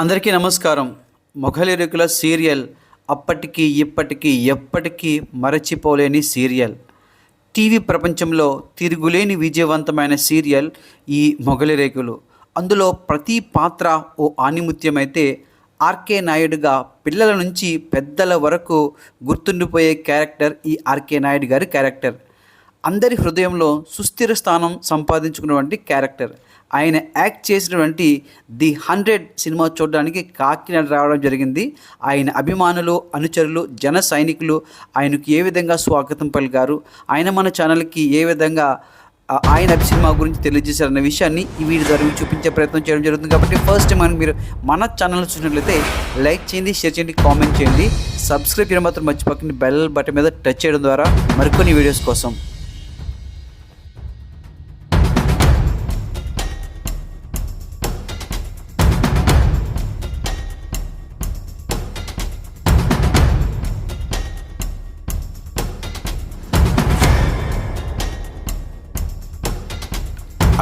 అందరికీ నమస్కారం. మొఘలిరుకుల సీరియల్ అప్పటికి ఇప్పటికీ ఎప్పటికీ మరచిపోలేని సీరియల్. టీవీ ప్రపంచంలో తిరుగులేని విజయవంతమైన సీరియల్ ఈ మొఘలిరేకులు అందులో ప్రతి పాత్ర ఓ ఆణిముత్యమైతే ఆర్కే నాయుడుగా పిల్లల నుంచి పెద్దల వరకు గుర్తుండిపోయే క్యారెక్టర్ ఈ ఆర్కే నాయుడు గారి క్యారెక్టర్. అందరి హృదయంలో సుస్థిర స్థానం సంపాదించుకున్నటువంటి క్యారెక్టర్. ఆయన యాక్ట్ చేసినటువంటి ది హండ్రెడ్ సినిమా చూడడానికి కాకినాడ రావడం జరిగింది. ఆయన అభిమానులు అనుచరులు జన సైనికులు ఆయనకు ఏ విధంగా స్వాగతం పలికారు? ఆయన మన ఛానల్కి ఏ విధంగా ఆయన అభి సినిమా గురించి తెలియజేశారన్న విషయాన్ని ఈ వీడియో ద్వారా చూపించే ప్రయత్నం చేయడం జరుగుతుంది. కాబట్టి ఫస్ట్ టైం మీరు మన ఛానల్ చూసినట్లయితే లైక్ చేయండి షేర్ చేయండి కామెంట్ చేయండి. సబ్స్క్రైబ్ చేయడం మాత్రం మర్చిపోకండి. బెల్ బటన్ మీద టచ్ చేయడం ద్వారా మరికొన్ని వీడియోస్ కోసం.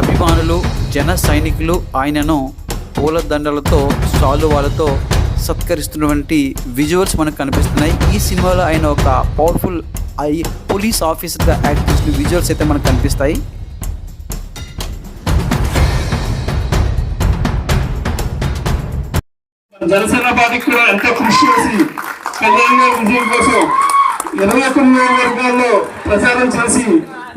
అభిమానులు జన సైనికులు ఆయనను పూలదండలతో సాలువాలతో సత్కరిస్తున్నటువంటి విజువల్స్ మనకు కనిపిస్తున్నాయి. ఈ సినిమాలో ఆయన ఒక పవర్ఫుల్ ఐ పోలీస్ ఆఫీసర్గా యాక్ట్ చేసిన విజువల్స్ అయితే మనకు కనిపిస్తాయి. జనసేన పార్టీకి కూడా ఎంతో కృషి చేసి కళ్యాణ్ గారి విజయం కోసం ఇరవై తొమ్మిది వర్గాల్లో ప్రచారం చేసి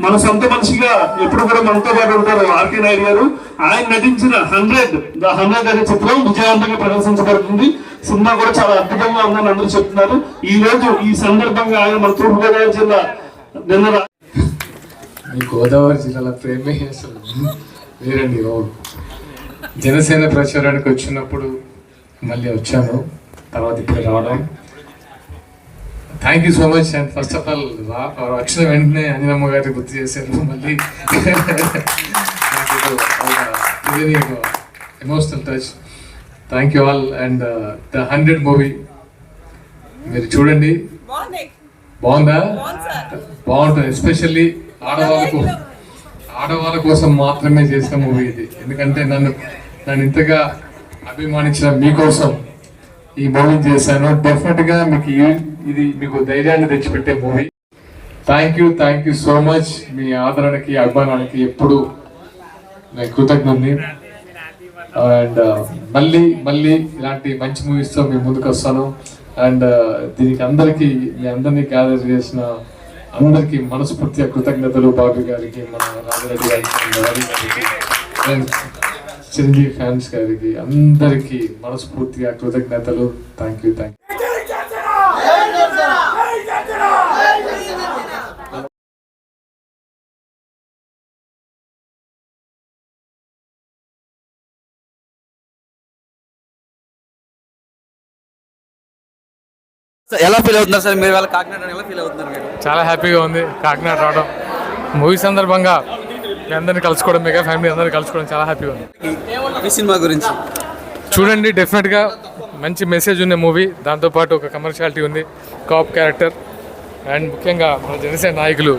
మన సొంత మనిషిగా ఎప్పుడు కూడా మనతో పాటు ఉంటారు ఆర్కే నాయుడు గారు. ఆయన నటించిన హండ్రెడ్ ద హండ్రెడ్ అనే చిత్రం విజయవంతంగా ప్రదర్శించబడుతుంది. సినిమా కూడా చాలా అద్భుతంగా ఉందని అందరూ చెప్తున్నారు. ఈ రోజు ఈ సందర్భంగా ఆయన మన తూర్పుగోదావరి జిల్లా నిన్న గోదావరి జిల్లాలో ప్రేమే అసలు వేరండి ఓ జనసేన ప్రచారానికి వచ్చినప్పుడు మళ్ళీ వచ్చాను. తర్వాత ఇప్పుడు రావడం. Thank you so much and first of all వచ్చిన వెంటనే అంజనమ్మ గారికి గుర్తు చేశారు మళ్ళీ. Emotional touch thank you all and the hundred movie మీరు చూడండి. బాగుందా? బాగుంటుంది ఎస్పెషల్లీ ఆడవాళ్ళకు ఆడవాళ్ళ కోసం మాత్రమే చేసిన మూవీ ఇది. ఎందుకంటే నన్ను నన్ను ఇంతగా అభిమానించిన మీకోసం ఈ మూవీ చేశాను. డెఫినెట్గా మీకు ఇది మీకు ధైర్యాన్ని తెచ్చిపెట్టే movie thank you thank you so much మీ ఆదరణకి అభిమానానికి ఎప్పుడు నేను కృతజ్ఞని అండ్ uh, మళ్ళీ మళ్ళీ ఇలాంటి మంచి మూవీస్తో మీ ముందుకు వస్తాను. అండ్ uh, దీనికి అందరికి మీ అందరినీ గ్యాదర్ చేసిన అందరికి మనస్ఫూర్తిగా కృతజ్ఞతలు. బాబు గారికి మన రాజరెడ్డి గారికి చిరంజీవి ఫ్యాన్స్ గారికి అందరికి మనస్ఫూర్తిగా కృతజ్ఞతలు. థ్యాంక్ యూ థ్యాంక్ సార్, ఎలా ఫీల్ అవుతున్నారు సార్ మీరు వాళ్ళ కాకినాడ ఎలా ఫీల్ అవుతున్నారు చాలా హ్యాపీగా ఉంది. కాకినాడ రావడం. మూవీ సందర్భంగా మీ అందరిని కలుసుకోవడం మెగా ఫ్యామిలీ అందరిని కలుసుకోవడం చాలా హ్యాపీగా ఉంది. ఈ సినిమా గురించి? చూడండి డెఫినెట్గా మంచి మెసేజ్ ఉన్న మూవీ దాంతోపాటు ఒక కమర్షియాలిటీ ఉంది కాప్ క్యారెక్టర్ అండ్ ముఖ్యంగా మన జనసేన నాయకులు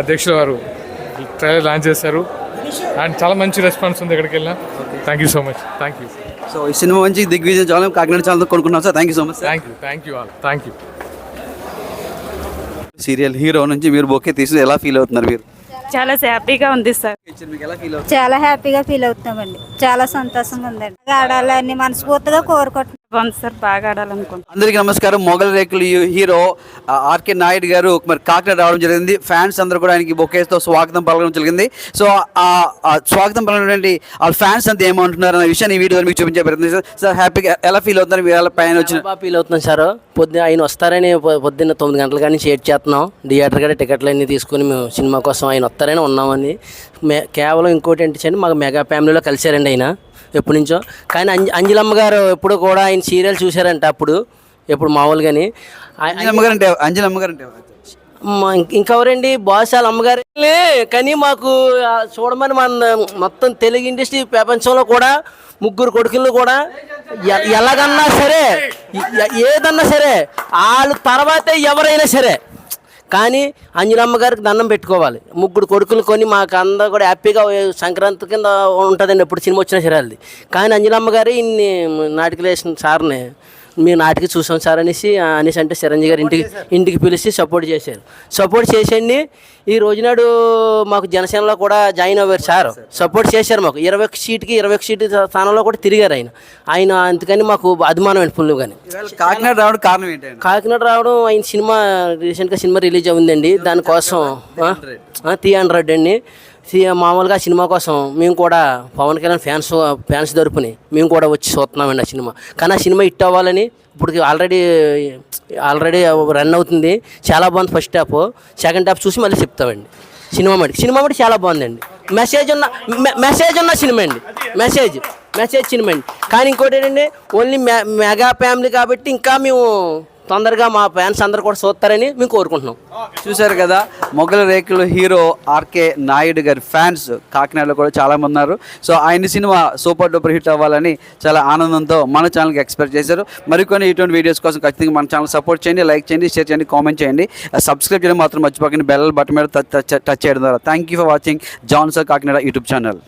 అధ్యక్షుల వారు ట్రైలర్ లాంచ్ చేశారు. అండ్ చాలా మంచి రెస్పాన్స్ ఉంది ఇక్కడికి వెళ్ళినా. Thank you so much thank you so ఈ సినిమా మంచి దిగ్విజయం చాలా కాకినాడ చాలా కొనుక్కున్నాం sir. Thank you so much thank you thank you all thank you serial hero నుంచి మీరు బొకే తీసి ఎలా ఫీల్ అవుతున్నారు మీరు? చాలా హ్యాపీగా ఉంది సార్. చాలా హ్యాపీగా ఫీల్ అవుతున్నామండి. చాలా సంతోషంగా ఉందండి. ఆడాలని మనస్ఫూర్తిగా కోరుకుంటున్నాం. సార్ బాగా ఆడాలనుకుంటున్నాను. అందరికీ నమస్కారం. మొగల్ రేకులు హీరో ఆర్కే నాయుడు గారు మరి కాకినాడ రావడం జరిగింది. ఫ్యాన్స్ అందరూ కూడా ఆయనకి బొకేస్తో స్వాగతం పలకడం జరిగింది. సో ఆ స్వాగతం పలకడం వాళ్ళ ఫ్యాన్స్ అంతా ఏమంటున్నారు అన్న విషయాన్ని ఈ వీడియో మీకు చూపించే ప్రయత్నం సార్ హ్యాపీగా ఎలా ఫీల్ అవుతున్నారు? మీరు ఎలా పైన వచ్చిన ఫీల్ అవుతున్నాం సార్. పొద్దున్న ఆయన వస్తారని పొద్దున్న తొమ్మిది గంటల కానీ షేర్ చేస్తున్నాం. థియేటర్ కూడా టికెట్లు అన్నీ తీసుకుని మేము సినిమా కోసం ఆయన వస్తారని ఉన్నామని. మే కేవలం ఇంకోటి ఏంటి మాకు మెగా ఫ్యామిలీలో కలిశారండి ఆయన. ఎప్పటి నుంచో. కానీ అంజ అంజలమ్మ గారు ఎప్పుడు కూడా ఆయన సీరియల్ చూశారంట అప్పుడు ఎప్పుడు మామూలుగాని. ఆయ- అంజలి అమ్మగారు అంటే అంజలి అమ్మగారు అంటే ఇంకెవరండి? బాస్ వాళ్ళ అమ్మగారు కానీ మాకు చూడమని మన మొత్తం తెలుగు ఇండస్ట్రీ ప్రపంచంలో కూడా ముగ్గురు కొడుకులు కూడా ఎలాగన్నా సరే ఏదన్నా సరే వాళ్ళ తర్వాతే ఎవరైనా సరే కానీ అంజనమ్మ గారికి దండం పెట్టుకోవాలి. ముగ్గురు కొడుకులు కొని మాకు అందరూ కూడా హ్యాపీగా సంక్రాంతి కింద ఉంటుందండి ఎప్పుడు సినిమా వచ్చినా సరే కానీ అంజనమ్మ గారు ఇన్ని నాటికలు వేసిన సార్ని మీ నాటికి చూసాం సార్ అనేసి అనేసి అంటే చిరంజీవి గారు ఇంటికి ఇంటికి పిలిచి సపోర్ట్ చేశారు. సపోర్ట్ చేసండి ఈ రోజునాడు మాకు జనసేనలో కూడా జాయిన్ అవ్వారు సార్. సపోర్ట్ చేశారు. మాకు. ఇరవై ఒక్క సీట్కి ఇరవై ఒక్క సీటు స్థానంలో కూడా తిరిగారు ఆయన. ఆయన అందుకని మాకు అభిమానం అండి ఫుల్ కానీ కాకినాడ రావడం కారణం ఏంటండి కాకినాడ రావడం ఆయన సినిమా రీసెంట్గా సినిమా రిలీజ్ అవుందండి దానికోసం త్రీ హండ్రెడ్ అండి. మామూలుగా సినిమా కోసం మేము కూడా పవన్ కళ్యాణ్ ఫ్యాన్స్ ఫ్యాన్స్ తరపుని మేము కూడా వచ్చి చూస్తున్నామండి ఆ సినిమా. కానీ ఆ సినిమా హిట్ అవ్వాలని ఇప్పుడు ఆల్రెడీ ఆల్రెడీ రన్ అవుతుంది. చాలా బాగుంది ఫస్ట్ హాఫ్. సెకండ్ హాఫ్ చూసి మళ్ళీ చెప్తామండి. సినిమా మటుకు సినిమా మటు చాలా బాగుందండి. మెసేజ్ ఉన్న మె- మెసేజ్ ఉన్న సినిమా అండి. మెసేజ్ మెసేజ్ సినిమా అండి. కానీ ఇంకోటి ఏంటంటే ఓన్లీ మె- మెగా ఫ్యామిలీ కాబట్టి ఇంకా మేము తొందరగా మా ఫ్యాన్స్ అందరు కూడా చూస్తారని మేము కోరుకుంటున్నాం. చూశారు కదా మొగల రేకులు హీరో ఆర్కే నాయుడు గారి ఫ్యాన్స్ కాకినాడలో కూడా చాలామంది ఉన్నారు. సో ఆయన సినిమా సూపర్ డూపర్ హిట్ అవ్వాలని చాలా ఆనందంతో మన ఛానల్కి ఎక్స్పెక్ట్ చేశారు. మరికొన్ని ఇటువంటి వీడియోస్ కోసం ఖచ్చితంగా మన ఛానల్ సపోర్ట్ చేయండి లైక్ చేయండి షేర్ చేయండి కామెంట్ చేయండి. సబ్స్క్రైబ్ చేయడం మాత్రం మర్చిపోకండి బెల్ బటన్ మీద టచ్ టచ్ చేయడం ద్వారా. థ్యాంక్ యూ ఫర్ వాచింగ్ జాన్సర్ కాకినాడ యూట్యూబ్ ఛానల్